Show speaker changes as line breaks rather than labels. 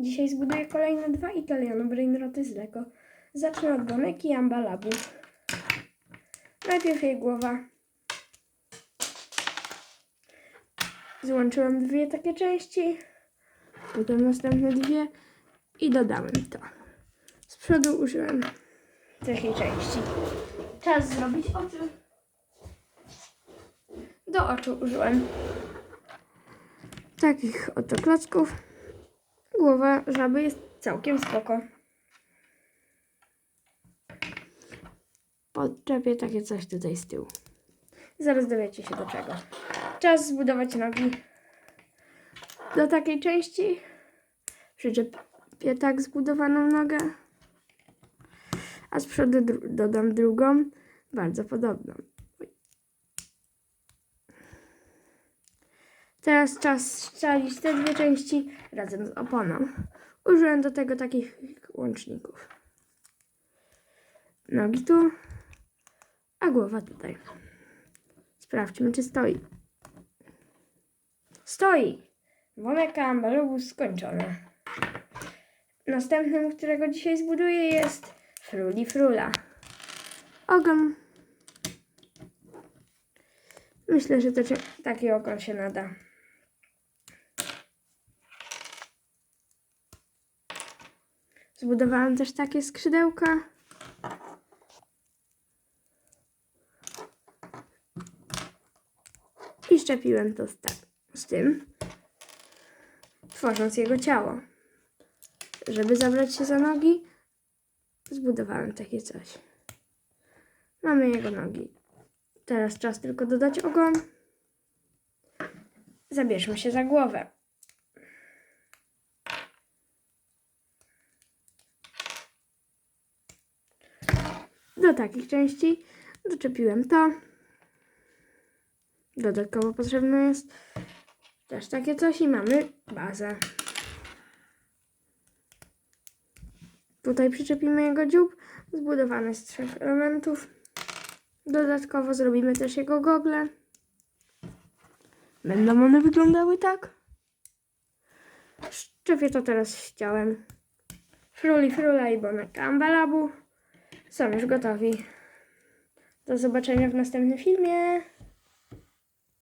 Dzisiaj zbuduję kolejne dwa Italiano Brainroty z Lego. Zacznę od Boneki i Ambalabu. Najpierw jej głowa. Złączyłem dwie takie części. Potem następne dwie i dodałem to. Z przodu użyłem takiej części. Czas zrobić oczy. Do oczu użyłem takich oto klocków. Głowa żaby jest całkiem spoko. Podczepię takie coś tutaj z tyłu. Zaraz dowiecie się do czego. Czas zbudować nogi. Do takiej części przyczepię tak zbudowaną nogę, a z przodu dru- dodam drugą, bardzo podobną. Teraz czas scalić te dwie części razem z oponą. Użyłem do tego takich łączników. Nogi tu, a głowa tutaj. Sprawdźmy, czy stoi. Stoi! Woneka ambalubus skończone. Następnym, którego dzisiaj zbuduję jest Fruli Frula. Ogon. Myślę, że to taki ogon się nada. Zbudowałem też takie skrzydełka. I szczepiłem to z, tak, z tym, tworząc jego ciało. Żeby zabrać się za nogi, zbudowałem takie coś. Mamy jego nogi. Teraz czas tylko dodać ogon. Zabierzmy się za głowę. Do takich części doczepiłem to. Dodatkowo potrzebne jest też takie coś i mamy bazę. Tutaj przyczepimy jego dziób, zbudowany z trzech elementów. Dodatkowo zrobimy też jego gogle. Będą one wyglądały tak. Szczepię to teraz ściałem. Fruli, frula i bonek ambalabu są już gotowi. Do zobaczenia w następnym filmie.